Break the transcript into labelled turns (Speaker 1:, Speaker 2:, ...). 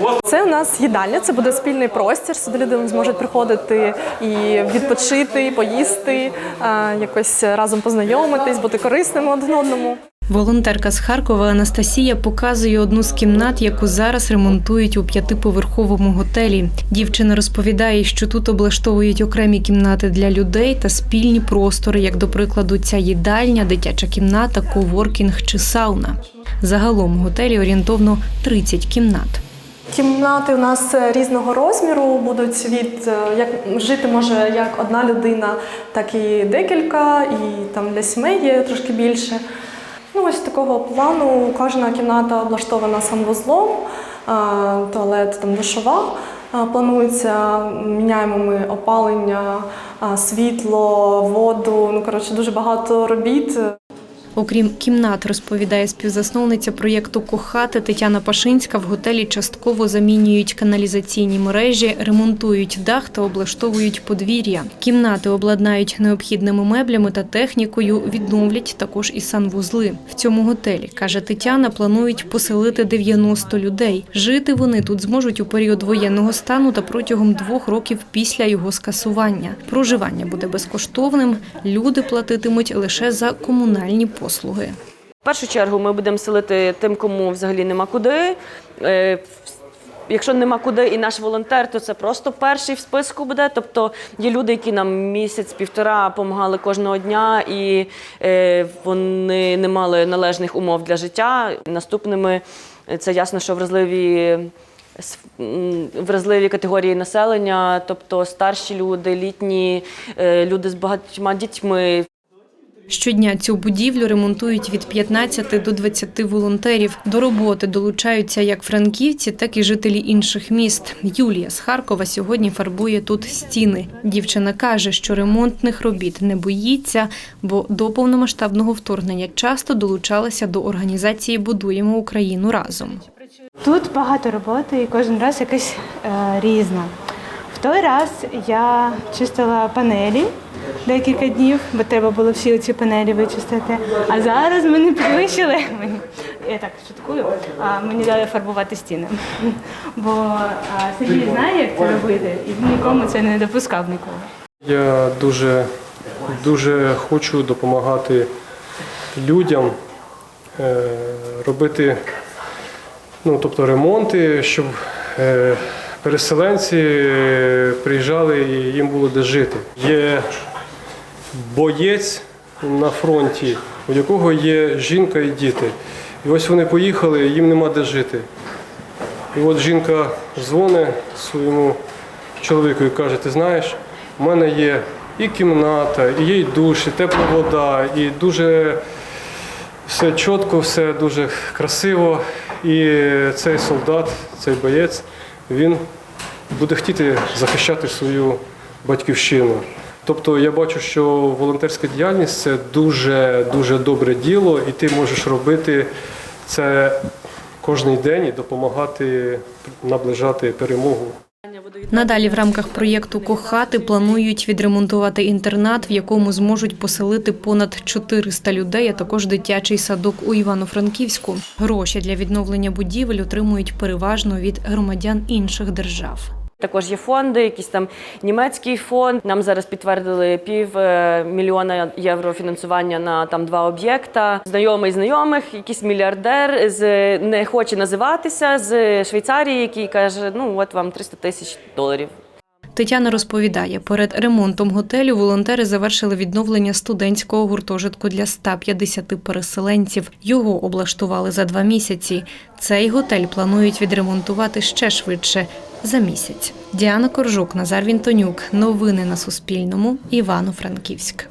Speaker 1: У вас
Speaker 2: Це у нас їдальня, це буде спільний простір. Сюди люди зможуть приходити і відпочити, і поїсти, е, якось разом познайомитись, бути корисними один одному.
Speaker 3: Волонтерка з Харкова Анастасія показує одну з кімнат, яку зараз ремонтують у п'ятиповерховому готелі. Дівчина розповідає, що тут облаштовують окремі кімнати для людей та спільні простори, як до прикладу, ця їдальня, дитяча кімната, коворкінг чи сауна. Загалом у готелі орієнтовно 30 кімнат.
Speaker 2: Кімнати у нас е, різного розміру будуть від е, як жити може як одна людина, так і декілька, і там для сімей є трошки більше. Ну, ось такого плану кожна кімната облаштована санвузлом, туалет, там душова. Планується, міняємо ми опалення, світло, воду. Ну коротше, дуже багато робіт.
Speaker 3: Окрім кімнат, розповідає співзасновниця проєкту Кохати Тетяна Пашинська. В готелі частково замінюють каналізаційні мережі, ремонтують дах та облаштовують подвір'я. Кімнати обладнають необхідними меблями та технікою. Відновлять також і санвузли. В цьому готелі каже Тетяна, планують поселити 90 людей. Жити вони тут зможуть у період воєнного стану та протягом двох років після його скасування. Проживання буде безкоштовним. Люди платитимуть лише за комунальні послуги.
Speaker 4: В першу чергу ми будемо селити тим, кому взагалі нема куди. Е, Якщо нема куди і наш волонтер, то це просто перший в списку буде. Тобто є люди, які нам місяць-півтора допомагали кожного дня, і е, вони не мали належних умов для життя. Наступними е, це ясно, що вразливі. Вразливі категорії населення, тобто старші люди, літні, люди з багатьма дітьми,
Speaker 3: Щодня цю будівлю ремонтують від 15 до 20 волонтерів. До роботи долучаються як франківці, так і жителі інших міст. Юлія з Харкова сьогодні фарбує тут стіни. Дівчина каже, що ремонтних робіт не боїться, бо до повномасштабного вторгнення часто долучалася до організації Будуємо Україну разом.
Speaker 5: Тут багато роботи і кожен раз якась е, різна. В той раз я чистила панелі декілька днів, бо треба було всі ці панелі вичистити. А зараз мене підвищили. Мені, я так шуткую, а мені дали фарбувати стіни. Бо Сергій знає, як це робити, і він нікому це не допускав ніколи.
Speaker 1: Я дуже, дуже хочу допомагати людям е, робити ну, тобто ремонти, щоб е, переселенці е, приїжджали і їм було де жити. Є боєць на фронті, у якого є жінка і діти. І ось вони поїхали, їм нема де жити. І от жінка дзвонить своєму чоловіку і каже: ти знаєш, у мене є і кімната, і є і душ, і тепла вода, і дуже все чітко, все дуже красиво. І цей солдат, цей боєць, він буде хотіти захищати свою батьківщину. Тобто я бачу, що волонтерська діяльність це дуже дуже добре діло, і ти можеш робити це кожен день і допомагати наближати перемогу.
Speaker 3: Надалі в рамках проєкту Кохати планують відремонтувати інтернат, в якому зможуть поселити понад 400 людей, а також дитячий садок у Івано-Франківську. Гроші для відновлення будівель отримують переважно від громадян інших держав.
Speaker 4: Також є фонди, якийсь там німецький фонд. Нам зараз підтвердили пів е, мільйона євро фінансування на там два об'єкта. Знайомий знайомих, якийсь мільярдер з не хоче називатися з Швейцарії, який каже: ну от вам 300 тисяч доларів.
Speaker 3: Тетяна розповідає, перед ремонтом готелю волонтери завершили відновлення студентського гуртожитку для 150 переселенців. Його облаштували за два місяці. Цей готель планують відремонтувати ще швидше за місяць. Діана Коржук, Назар Вінтонюк. Новини на Суспільному. Івано-Франківськ.